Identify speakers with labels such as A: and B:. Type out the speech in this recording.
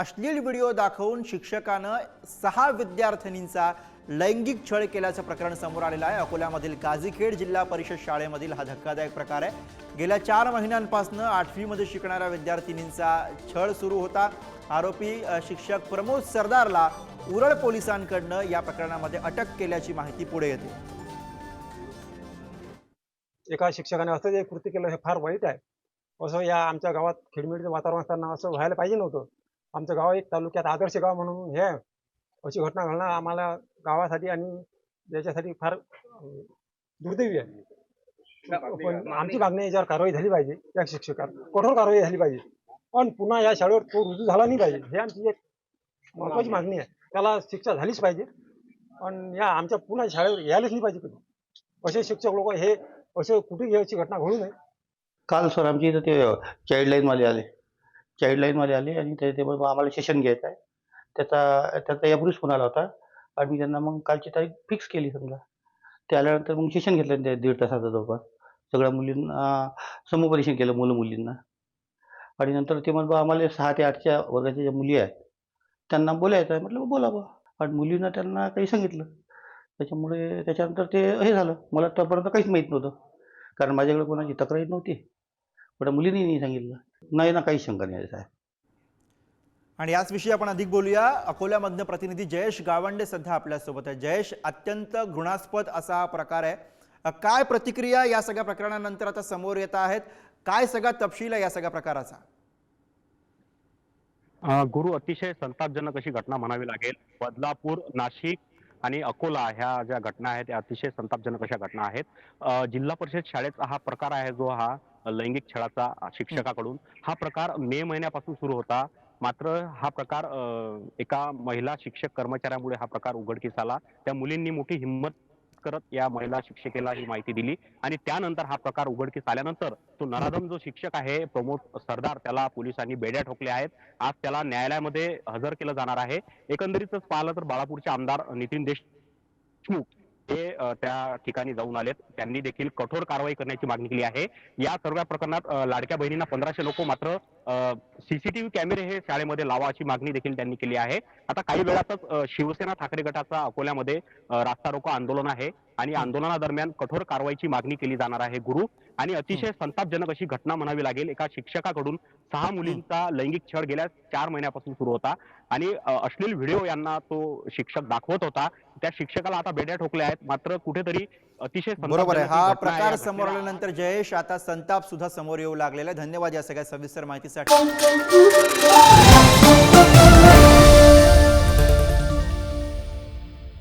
A: अश्लील व्हिडिओ दाखवून शिक्षकानं सहा विद्यार्थिनींचा लैंगिक छळ केल्याचं प्रकरण समोर आलेलं आहे. अकोल्यामधील काझीखेड जिल्हा परिषद शाळेमधील हा धक्कादायक प्रकार आहे. गेल्या चार महिन्यांपासून आठवीमध्ये शिकणाऱ्या विद्यार्थिनींचा छळ सुरू होता. आरोपी शिक्षक प्रमोद सरदारला उरळ पोलिसांकडनं या प्रकरणामध्ये अटक केल्याची माहिती पुढे येते.
B: एका शिक्षकाने असं जे कृती केलं हे फार वाईट आहे. असं या आमच्या गावात खिळमिळीचं वातावरण असताना असं व्हायला पाहिजे नव्हतं. आमचं गाव एक तालुक्यात आदर्श गाव म्हणून हे अशी घटना घडणं आम्हाला गावासाठी आणि याच्यासाठी फार दुर्दैवी आहे. पण आमची मागणी याच्यावर कारवाई झाली पाहिजे या शिक्षकावर कठोर कारवाई झाली पाहिजे. पण पुन्हा या शाळेवर तो रुजू झाला नाही पाहिजे. हे आमची एक महत्वाची मागणी आहे. त्याला शिक्षा झालीच पाहिजे. पण या आमच्या पुन्हा शाळेवर यायलाच नाही पाहिजे कधी. असे शिक्षक लोक हे असे कुठे घ्यायची घटना घडू नये.
C: काल सर आमची इथं ते चाईल्डलाईन लाईनवाले आले. चाइल्ड आले आणि ते ते मग आम्हाला सेशन घ्यायचं आहे. त्याचा त्याचा यापूर्वीच फोन आला होता. आणि मी त्यांना मग कालची तारीख फिक्स केली समजा. ते आल्यानंतर मग सेशन घेतलं ते दीड तासाचा जवळपास. सगळ्या मुलींना समुपदेशन केलं मुलं मुलींना. आणि नंतर ते म्हणलं बा आम्हाला सहा ते आठच्या वर्गाच्या ज्या मुली आहेत त्यांना बोलायचं आहे. म्हटलं बोला बा. आणि मुलींना त्यांना काही सांगितलं. त्याच्यामुळे त्याच्यानंतर ते हे झालं. मला तोपर्यंत काहीच माहीत नव्हतं. कारण माझ्याकडे कोणाची तक्रारी नव्हती. पण मुलींनी नाही सांगितलं. नाही ना काहीच शंका नाही साहेब.
A: आणि याच विषयी आपण अधिक बोलूया. अकोल्यामधनं प्रतिनिधी जयेश गावंडे सध्या आपल्यासोबत आहे. जयेश अत्यंत घृणास्पद असा हा प्रकार आहे. काय प्रतिक्रिया या सगळ्या प्रकरणानंतर आता समोर येत आहेत? काय सगळा तपशील आहे या सगळ्या प्रकाराचा?
D: गुरु अतिशय संतापजनक अशी घटना म्हणावी लागेल. बदलापूर नाशिक आणि अकोला ह्या ज्या घटना आहेत त्या अतिशय संतापजनक अशा घटना आहेत. जिल्हा परिषद शाळेचा हा प्रकार आहे जो हा लैंगिक छळाचा शिक्षकाकडून. हा प्रकार मे महिन्यापासून सुरू होता. मात्र हा प्रकार एका महिला शिक्षक कर्मचाऱ्यामुळे हा प्रकार उघडकीस आला. त्या मुलींनी मोठी हिंमत करत या महिला शिक्षकेला ही माहिती दिली आणि त्यानंतर हा प्रकार उघडकीस आल्यानंतर तो नराधम जो शिक्षक आहे प्रमोद सरदार त्याला पोलिसांनी बेड्या ठोकल्या आहेत. आज त्याला न्यायालयामध्ये हजर केलं जाणार आहे. एकंदरीतच पाहिलं तर बाळापूरचे आमदार नितीन देशमुख हे त्या ठिकाणी जाऊन आलेत. त्यांनी देखील कठोर कारवाई करण्याची मागणी केली आहे. या सर्व प्रकरणात लाडक्या बहिणींना पंधराशे लोक मात्र सीसीटीव्ही कॅमेरे हे शाळेमध्ये लावा अशी मागणी देखील त्यांनी केली आहे. आता काही वेळातच शिवसेना ठाकरे गटाचा अकोल्यामध्ये रास्ता रोको आंदोलन आहे. आणि आंदोलनादरम्यान कठोर कारवाईची मागणी केली जाणार आहे गुरु. आणि अतिशय संतापजनक अशी घटना म्हणावी लागेल. एका शिक्षकाकडून सहा मुलींचा लैंगिक छळ गेल्या चार महिन्यापासून सुरू होता. आणि अश्लील व्हिडिओ यांना तो शिक्षक दाखवत होता. त्या शिक्षकाला आता बेड्या ठोकल्या आहेत. मात्र कुठेतरी अतिशय
A: बरोबर आहे. हा. प्रकार समोर आल्यानंतर जयेश आता संताप सुद्धा समोर येऊ लागलेला आहे. धन्यवाद या सगळ्या सविस्तर माहितीसाठी.